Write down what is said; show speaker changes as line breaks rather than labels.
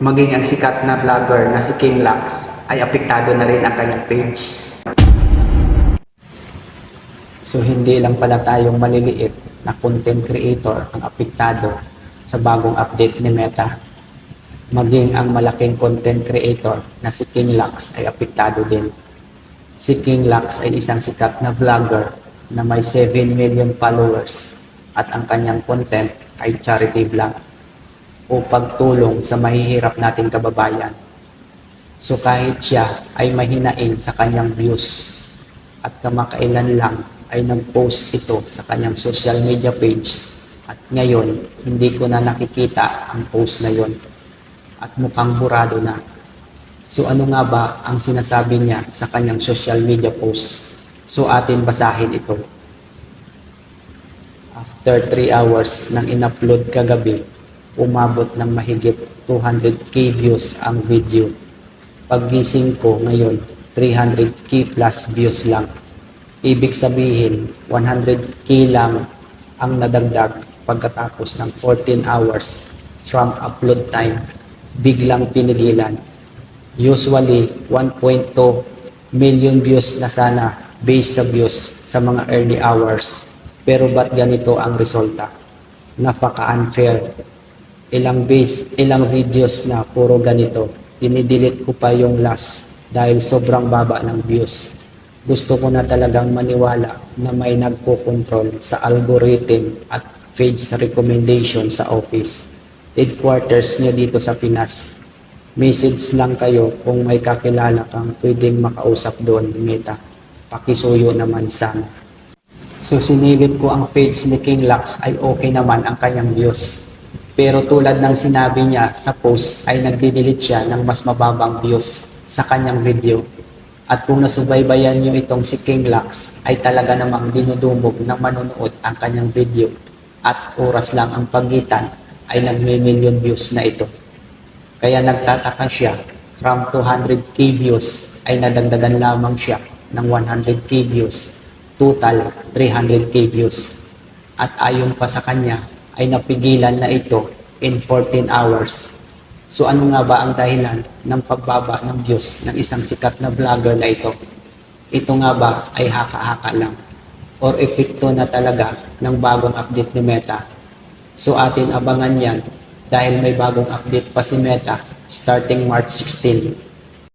Maging ang sikat na vlogger na si King Lux ay apektado na rin ang kanyang page. So hindi lang pala tayong maliliit na content creator ang apektado sa bagong update ni Meta. Maging ang malaking content creator na si King Lux ay apektado din. Si King Lux ay isang sikat na vlogger na may 7 million followers at ang kanyang content ay charity vlog o pagtulong sa mahihirap nating kababayan. So kahit siya ay mahinain sa kanyang views at kamakailan lang ay nag-post ito sa kanyang social media page at ngayon hindi ko na nakikita ang post na yon at mukhang burado na. So ano nga ba ang sinasabi niya sa kanyang social media post? So atin basahin ito. After 3 hours nang in-upload kagabi, umabot ng mahigit 200k views ang video. Paggising ko ngayon, 300k plus views lang. Ibig sabihin, 100k lang ang nadagdag pagkatapos ng 14 hours from upload time. Biglang pinigilan. Usually, 1.2 million views na sana based sa views sa mga early hours. Pero ba't ganito ang resulta? Napaka-unfair ilang base, ilang videos na puro ganito. Dinidelete ko pa yung last dahil sobrang baba ng views. Gusto ko na talagang maniwala na may nagpo-control sa algorithm at page recommendation sa office. Headquarters niya dito sa Pinas. Message lang kayo kung may kakilala kang pwedeng makausap doon, Meta. Pakisuyo naman sana. So sinilip ko ang page ni King Lux ay okay naman ang kanyang views. Pero tulad ng sinabi niya sa post ay nagdi-delete siya ng mas mababang views sa kanyang video. At kung nasubaybayan niyo itong si King Lux ay talaga namang dinudumog ng manonood ang kanyang video at oras lang ang pagitan ay nagmi-million views na ito. Kaya nagtataka siya from 200k views ay nadagdagan lamang siya ng 100k views. Total 300k views. At ayon pa sa kanya ay napigilan na ito in 14 hours. So ano nga ba ang dahilan ng pagbaba ng views ng isang sikat na vlogger na ito? Ito nga ba ay haka-haka lang? Or epekto na talaga ng bagong update ni Meta? So atin abangan yan dahil may bagong update pa si Meta starting March 16